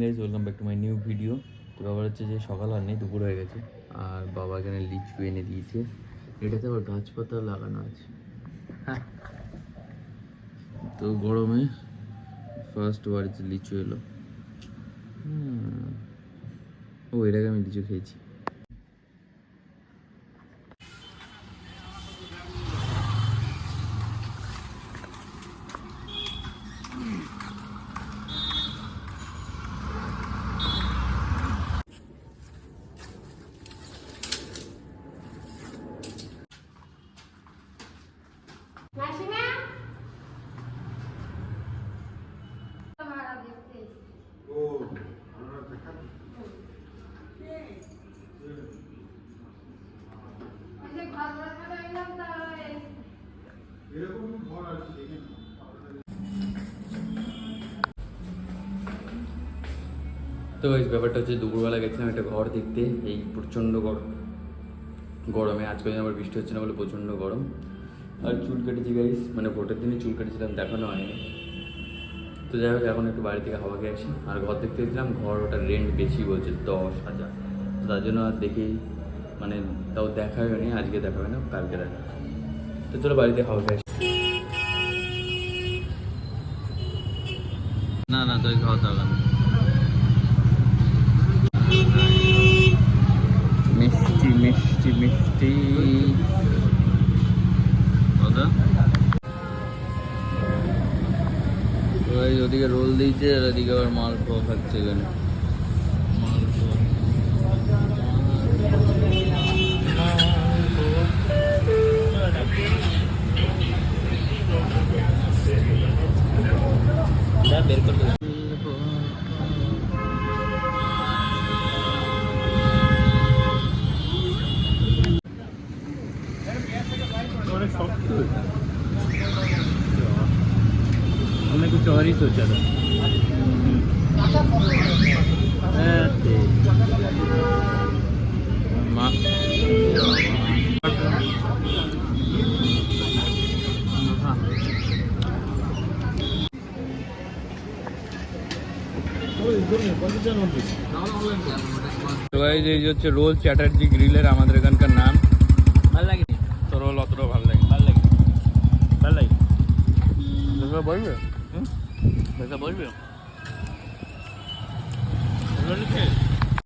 Guys welcome back to my new video তো ব্যাপার হচ্ছে যে সকাল আর নেই, দুপুর হয়ে গেছে। আর বাবা এখানে লিচু এনে দিয়েছে। এটাতে আবার গাছপাতা লাগানো আছে। হ্যাঁ তো গরমে ফার্স্ট বাড়িতে লিচু এলো। ও, এর আগে আমি লিচু খেয়েছি। তো এই ব্যাপারটা হচ্ছে দুপুরবেলা গেছিলাম একটা ঘর দেখতে, এই প্রচণ্ড গরম গরমে, আজকে আবার বৃষ্টি হচ্ছে না বলে প্রচণ্ড গরম। আর চুল কেটেছি গাইস মানে ভোটের দিনে চুল কেটেছিলাম দেখানো হয়নি। তো যাই হোক এখন একটু বাড়ি থেকে হাওয়া খেয়ে আসি। আর ঘর দেখতে গেছিলাম ঘর ওটা রেন্ট বেশি বলছে দশ হাজার। তো তার জন্য আর দেখি মানে তাও দেখা হয়নি আজকে দেখা হয় না কালকে দেখা তো চলো বাড়িতে হাওয়া খেয়ে আসি। না না তোর খাওয়া দাওয়া না। মিষ্টি মিষ্টি মিষ্টি। দাদা ওই ওদিকে রোল দিয়েছে আর ওদিকে আবার মালপোয়া খাচ্ছে এখানে মালপোয়া বের করতে हमने कुछ और ही सोचा था हाँ, तेरी। মা তো guys, এই যে হচ্ছে রোল চ্যাটার্জি গ্রিলের আমাদের এখানকার নাম ভাল লাগে তো রোল অতটা ভালো 在外面。嗯，没在包面。